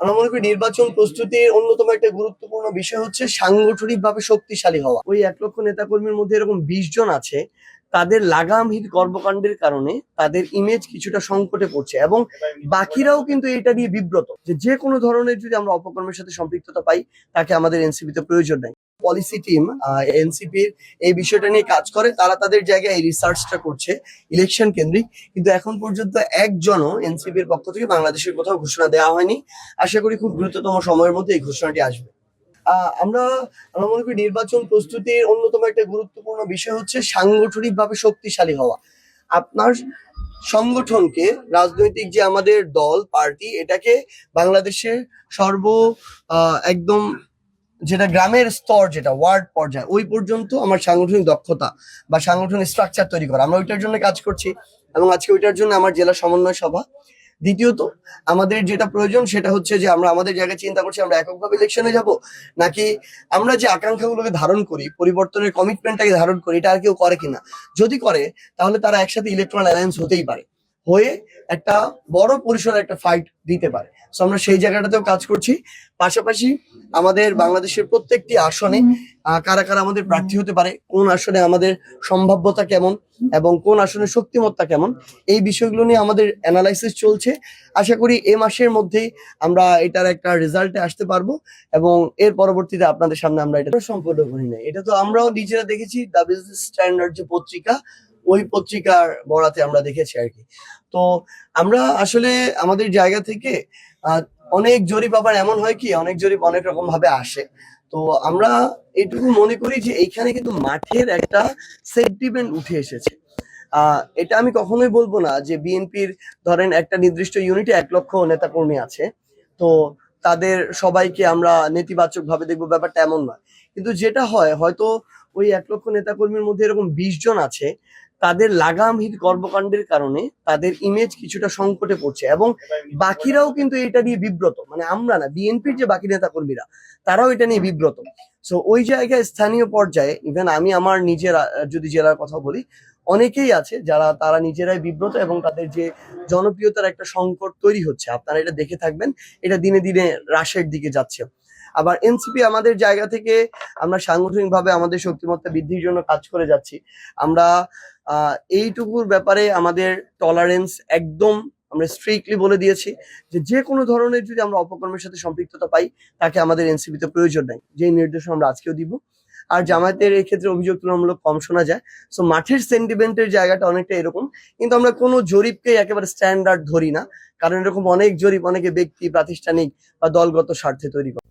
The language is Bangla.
আমরা মনে করি নির্বাচন প্রস্তুতির অন্যতম একটা গুরুত্বপূর্ণ বিষয় হচ্ছে সাংগঠনিকভাবে শক্তিশালী হওয়া। ওই এক লক্ষ নেতাকর্মীর মধ্যে এরকম বিশ জন আছে, তাদের লাগামহীন কর্মকাণ্ডের কারণে তাদের ইমেজ কিছুটা সংকটে পড়ছে এবং বাকিরাও কিন্তু এটা নিয়ে বিব্রত। যে যে কোনো ধরনের যদি আমরা অপকর্মের সাথে সম্পৃক্ততা পাই, তাকে আমাদের এনসিপিতে প্রয়োজন নাই। পলিসি টিম এনসিপির এই বিষয়টা নিয়ে কাজ করে, তারা তাদের জায়গায় এই রিসার্চটা করছে ইলেকশন কেন্দ্রিক। কিন্তু এখন পর্যন্ত একজনও এনসিপির পক্ষ থেকে বাংলাদেশের কোথাও ঘোষণা দেওয়া হয়নি। আশা করি খুব দ্রুততম সময়ের মধ্যে এই ঘোষণাটি আসবে। আমরা আমরা মনে করি নির্বাচন প্রস্তুতির অন্যতম একটা গুরুত্বপূর্ণ বিষয় হচ্ছে সাংগঠনিকভাবে শক্তিশালী হওয়া। আপনার সংগঠনকে, রাজনৈতিক যে আমাদের দল, পার্টি, এটাকে বাংলাদেশের সর্ব একদম যেটা গ্রামের স্তর, যেটা ওয়ার্ড পর্যায়ে, ওই পর্যন্ত আমার সাংগঠনিক দক্ষতা বা সাংগঠনিক স্ট্রাকচার তৈরি করা। আমরা ওইটার জন্য কাজ করছি এবং আজকে ওইটার জন্য আমার জেলা সমন্বয় সভা। দ্বিতীয়ত, আমাদের যেটা প্রয়োজন সেটা হচ্ছে যে আমরা আমাদের জায়গায় চিন্তা করছি, আমরা এককভাবে ইলেকশনে যাব? নাকি আমরা যে আকাঙ্ক্ষাগুলোকে ধারণ করি, পরিবর্তনের কমিটমেন্টটাকে ধারণ করি, এটা আর কেউ করে কিনা? যদি করে, তাহলে তারা একসাথে ইলেকট্রন অ্যালায়েন্স হতেই পারে। হয়ে একটা বড় পরিসরে একটা ফাইট দিতে পারে। সো আমরা সেই জায়গাটাতেও কাজ করছি। পাশাপাশি আমাদের বাংলাদেশের প্রত্যেকটি আসনে কারা কারা আমাদের প্রার্থী হতে পারে, কোন আসনে আমাদের সম্ভাব্যতা কেমন এবং কোন আসনে শক্তিমত্তা কেমন, এই বিষয়গুলো নিয়ে আমাদের অ্যানালাইসিস চলছে। আশা করি এ মাসের মধ্যেই আমরা এটার একটা রেজাল্টে আসতে পারব এবং এর পরবর্তীতে আপনাদের সামনে আমরা এটা সম্পূর্ণ করি না এটা তো আমরাও নিজেরা দেখেছি দ্য বিজনেস স্ট্যান্ডার্ড যে পত্রিকা ওই পত্রিকার বরাতে আমরা দেখেছি আর কি। তো আমরা আসলে আমাদের জায়গা থেকে অনেক জরিপ আবার এমন হয় কি, অনেক জরিপ অনেক রকম ভাবে আসে। তো আমরা এইটুকু মনে করি যে এইখানে কিন্তু মাঠের একটা সেন্টিমেন্ট উঠে এসেছে। এটা আমি কখনোই বলব না যে বিএনপির ধরেন একটা নির্দিষ্ট ইউনিটে এক লক্ষ নেতাকর্মী আছে, তো তাদের সবাইকে আমরা নেতিবাচক ভাবে দেখব, ব্যাপারটা এমন নয়। কিন্তু যেটা হয়, হয়তো ওই এক লক্ষ নেতাকর্মীর মধ্যে এরকম বিশ জন আছে তাদের লাগামহীন কর্মকাণ্ডের কারণে তাদের ইমেজ কিছুটা সংকটে পড়ছে এবং বাকিরাও কিন্তু এটা নিয়ে বিব্রত। মানে আমরা না বিএনপির যে বাকি নেতা কর্মীরা তারাও এটা নিয়ে বিব্রত। সো ওই জায়গায় স্থানীয় পর্যায়ে ইভেন আমি আমার নিজের, যদি জেলার কথা বলি, অনেকেই আছে যারা, তারা নিজেরাই বিব্রত এবং তাদের যে জনপ্রিয়তার একটা সংকট তৈরি হচ্ছে। আপনারা এটা দেখে থাকবেন, এটা দিনে দিনে হ্রাসের দিকে যাচ্ছে। আবার এনসিপি আমাদের জায়গা থেকে আমরা সাংগঠনিকভাবে আমাদের শক্তিমত্তা বৃদ্ধির জন্য কাজ করে যাচ্ছি। আমরা এইটুকুর ব্যাপারে আমাদের টলারেন্স একদম আমরা স্ট্রিক্টলি বলে দিয়েছি যে যে কোনো ধরনের যদি আমরা অপকর্মের সাথে সম্পৃক্ততা পাই, তাকে আমাদের এনসিপিতে প্রয়োজন নাই। যেই নির্দেশনা আমরা আজকেও দিব। আর জামায়াতের এই ক্ষেত্রে অভিযোগ তুলনামূলক কম শোনা যায়। সো মাঠের সেন্টিমেন্টের জায়গাটা অনেকটা এরকম। কিন্তু আমরা কোনো জরিপকে একেবারে স্ট্যান্ডার্ড ধরি না। কারণ এরকম অনেক জরিপ অনেকে ব্যক্তি, প্রাতিষ্ঠানিক বা দলগত স্বার্থে তৈরি করে।